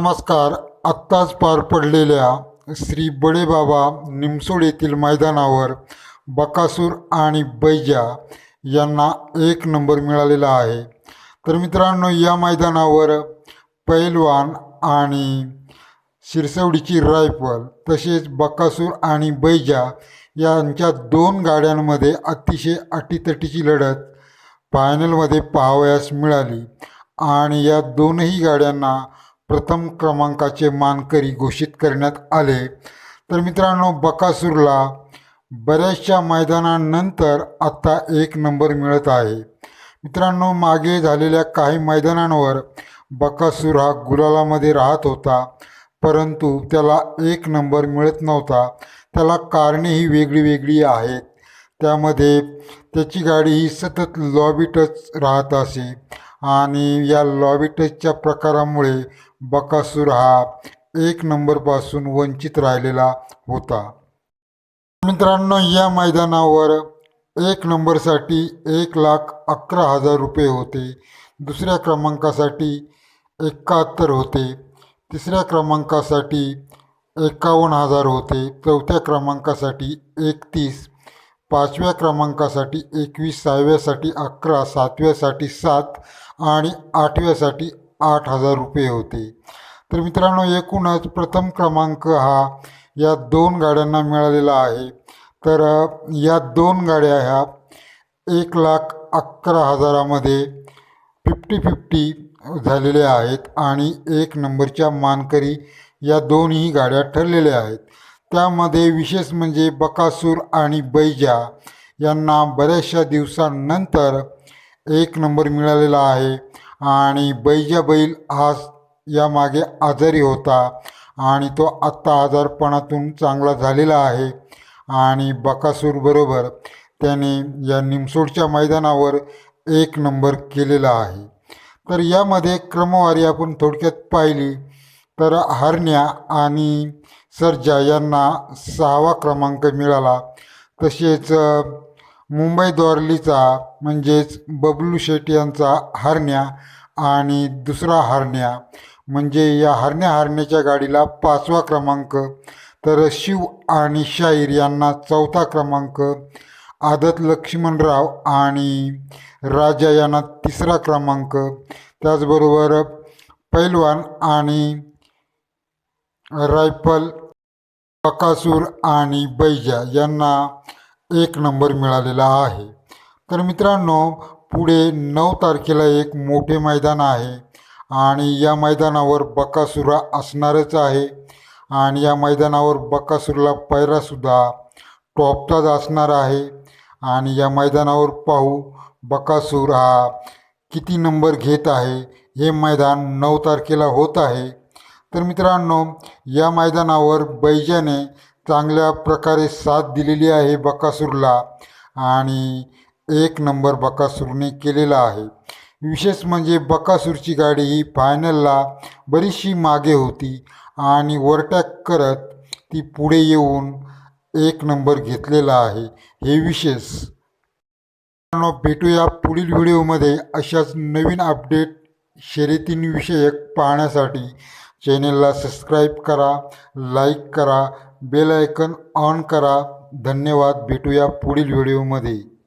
नमस्कार. आत्ताच पार पडलेल्या श्री बडेबाबा निमसोड येथील मैदानावर बकासूर आणि बैजा यांना एक नंबर मिळालेला आहे. तर मित्रांनो या मैदानावर पैलवान आणि शिरसवडीची रायफल तसेच बकासूर आणि बैजा यांच्या दोन गाड्यांमध्ये अतिशय अटीतटीची लढत फायनलमध्ये पाहावयास मिळाली. आणि या दोनही गाड्यांना प्रथम क्रमांकाचे मानकरी घोषित करण्यात आले. तर मित्रांनो बकासूरला बऱ्याचशा मैदानांनंतर आत्ता एक नंबर मिळत आहे. मित्रांनो मागे झालेल्या काही मैदानांवर बकासूर हा गुलालामध्ये राहत होता परंतु त्याला एक नंबर मिळत नव्हता. त्याला कारणे ही वेगळी वेगळी आहेत. त्यामध्ये त्याची गाडी ही सतत लॉबी टच राहत असे आणि या लॉबी टचच्या प्रकारामुळे बकासूर हा एक नंबरपासून वंचित राहिलेला होता. मित्रांनो या मैदानावर एक नंबरसाठी एक लाख अकरा हजार रुपये होते. दुसऱ्या क्रमांकासाठी एकाहत्तर होते. तिसऱ्या क्रमांकासाठी एकावन्न हजार होते. चौथ्या क्रमांकासाठी एकतीस. पाचव्या क्रमांकासाठी एकवीस. सहाव्यासाठी अकरा. सातव्यासाठी सात आणि आठव्यासाठी आठ हजार रुपये होते. तर मित्रांनो एकूणच प्रथम क्रमांक हा या दोन गाड्यांना मिळालेला आहे. तर या दोन गाड्या ह्या एक लाख अकरा हजारामध्ये फिफ्टी फिफ्टी झालेल्या आहेत आणि एक नंबरच्या मानकरी या दोन्ही गाड्या ठरलेल्या आहेत. त्यामध्ये विशेष म्हणजे बकासूर आणि बैजा यांना बऱ्याचशा दिवसांनंतर एक नंबर मिळालेला आहे. आणि बैजा बैल हा यामागे आजारी होता आणि तो आत्ता आजारपणातून चांगला झालेला आहे. आणि बकासूरबरोबर त्याने या निमसोडच्या मैदानावर एक नंबर केलेला आहे. तर यामध्ये क्रमवारी आपण थोडक्यात पाहिली तर हरण्या आणि सर्जा यांना सहावा क्रमांक मिळाला. तसेच मुंबई द्वारलीचा म्हणजेच बबलू शेट यांचा हरण्या आणि दुसरा हरण्या. म्हणजे या हरण्या हरण्याच्या गाडीला पाचवा क्रमांक तर शिव आणि शाहीर यांना चौथा क्रमांक आदत लक्ष्मणराव आणि राजा यांना तिसरा क्रमांक. त्याचबरोबर पैलवान आणि रायफल बकासूर आणि बैजा यांना एक नंबर मिळालेला आहे. तर मित्रांनो पुढे नऊ तारखेला एक मोठे मैदान आहे आणि या मैदानावर बकासुरा असणारच आहे. आणि या मैदानावर बकासूरला पैरासुद्धा टॉपचाच असणार आहे. आणि या मैदानावर पाहू बकासूर हा किती नंबर घेत आहे. हे मैदान नऊ तारखेला होत आहे. तर मित्रांनो या मैदानावर बैजाने चांगल्या प्रकारे साथ दिलेली आहे बकासूरला आणि एक नंबर बकासूरने केलेला आहे. विशेष म्हणजे बकासूरची गाडी ही फायनलला बरीचशी मागे होती आणि ओव्हरटॅक करत ती पुढे येऊन एक नंबर घेतलेला आहे. हे विशेष. भेटूया पुढील व्हिडिओमध्ये अशाच नवीन अपडेट शर्यतींविषयक पाहण्यासाठी. चॅनेलला सबस्क्राईब करा लाईक करा बेल आयकन ऑन करा. धन्यवाद. भेटूया पुढील व्हिडिओमध्ये.